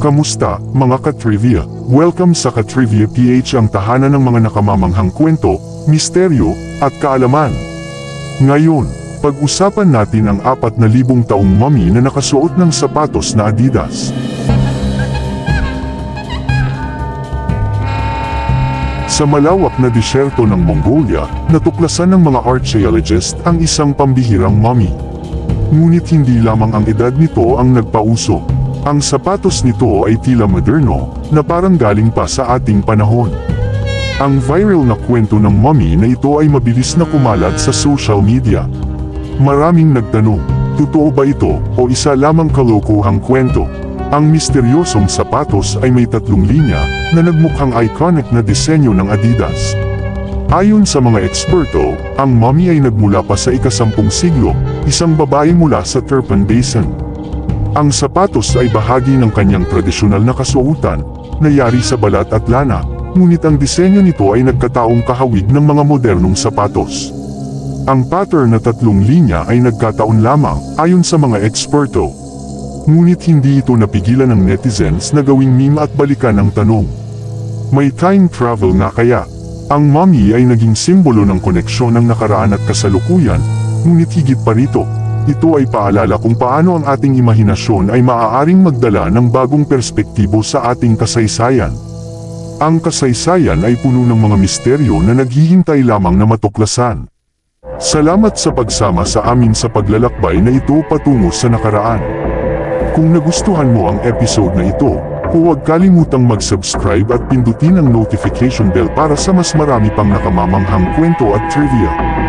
Kamusta, mga ka-trivia? Welcome sa Ka-Trivia PH ang tahanan ng mga nakamamanghang kwento, misteryo, at kaalaman. Ngayon, pag-usapan natin ang apat na libong taong mami na nakasuot ng sapatos na Adidas. Sa malawak na disyerto ng Mongolia, natuklasan ng mga archaeologist ang isang pambihirang mummy. Ngunit hindi lamang ang edad nito ang nagpauso. Ang sapatos nito ay tila moderno, na parang galing pa sa ating panahon. Ang viral na kwento ng mummy na ito ay mabilis na kumalat sa social media. Maraming nagtanong, totoo ba ito o isa lamang kalokohang kwento? Ang misteryosong sapatos ay may tatlong linya na nagmukhang iconic na disenyo ng Adidas. Ayon sa mga eksperto, ang mummy ay nagmula pa sa ikasampung siglo, isang babae mula sa Turpan Basin. Ang sapatos ay bahagi ng kanyang tradisyonal na kasuotan, na yari sa balat at lana, ngunit ang disenyo nito ay nagkataong kahawig ng mga modernong sapatos. Ang pattern na tatlong linya ay nagkataon lamang, ayon sa mga eksperto. Ngunit hindi ito napigilan ng netizens na gawing meme at balikan ang tanong. May time travel nga kaya? Ang mummy ay naging simbolo ng koneksyon ng nakaraan at kasalukuyan, ngunit higit pa rito, ito ay paalala kung paano ang ating imahinasyon ay maaaring magdala ng bagong perspektibo sa ating kasaysayan. Ang kasaysayan ay puno ng mga misteryo na naghihintay lamang na matuklasan. Salamat sa pagsama sa amin sa paglalakbay na ito patungo sa nakaraan. Kung nagustuhan mo ang episode na ito, huwag kalimutang mag-subscribe at pindutin ang notification bell para sa mas marami pang nakamamanghang kwento at trivia.